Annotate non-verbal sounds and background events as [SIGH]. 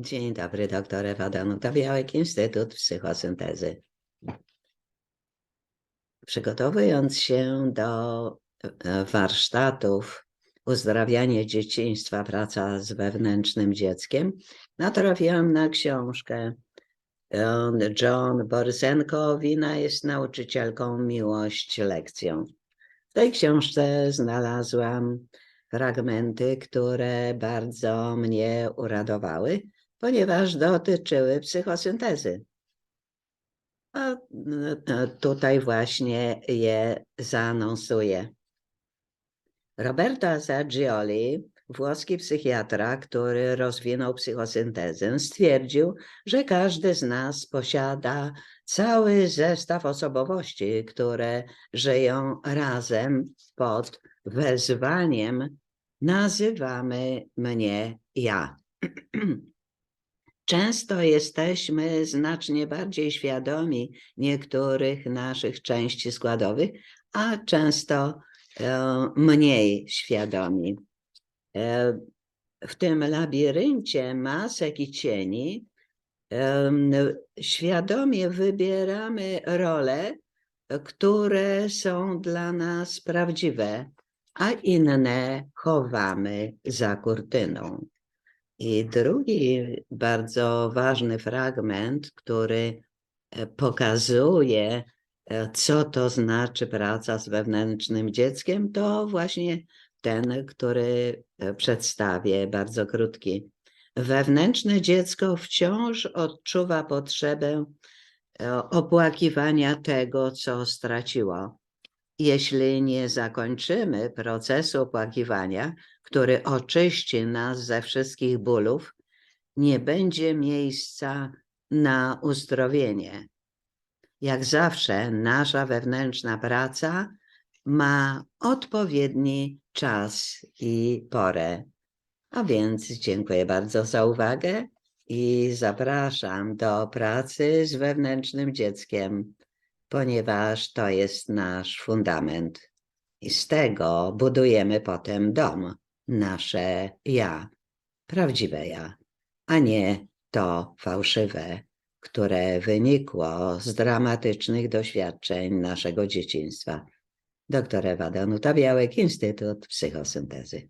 Dzień dobry, doktor Ewa Danuta Białek, Instytut Psychosyntezy. Przygotowując się do e, warsztatów Uzdrawianie dzieciństwa, praca z wewnętrznym dzieckiem, natrafiłam na książkę John Borysenko Wina jest nauczycielką, miłość lekcją. W tej książce znalazłam fragmenty, które bardzo mnie uradowały, ponieważ dotyczyły psychosyntezy. A tutaj właśnie je zaanonsuję. Roberto Assagioli, włoski psychiatra, który rozwinął psychosyntezę, stwierdził, że każdy z nas posiada cały zestaw osobowości, które żyją razem pod wezwaniem nazywamy mnie ja. [CLEARS THROAT] Często jesteśmy znacznie bardziej świadomi niektórych naszych części składowych, a często e, mniej świadomi. E, w tym labiryncie masek i cieni świadomie wybieramy role, które są dla nas prawdziwe, a inne chowamy za kurtyną. I drugi bardzo ważny fragment, który e, pokazuje, e, co to znaczy praca z wewnętrznym dzieckiem, to właśnie ten, który e, przedstawię, bardzo krótki. Wewnętrzne dziecko wciąż odczuwa potrzebę opłakiwania tego, co straciło. Jeśli nie zakończymy procesu opłakiwania, który oczyści nas ze wszystkich bólów, nie będzie miejsca na uzdrowienie. Jak zawsze, nasza wewnętrzna praca ma odpowiedni czas i porę. A więc dziękuję bardzo za uwagę i zapraszam do pracy z wewnętrznym dzieckiem, ponieważ to jest nasz fundament. I z tego budujemy potem dom nasze ja, prawdziwe ja, a nie to fałszywe, które wynikło z dramatycznych doświadczeń naszego dzieciństwa. Doktor Ewa Danuta Białek, Instytut Psychosyntezy.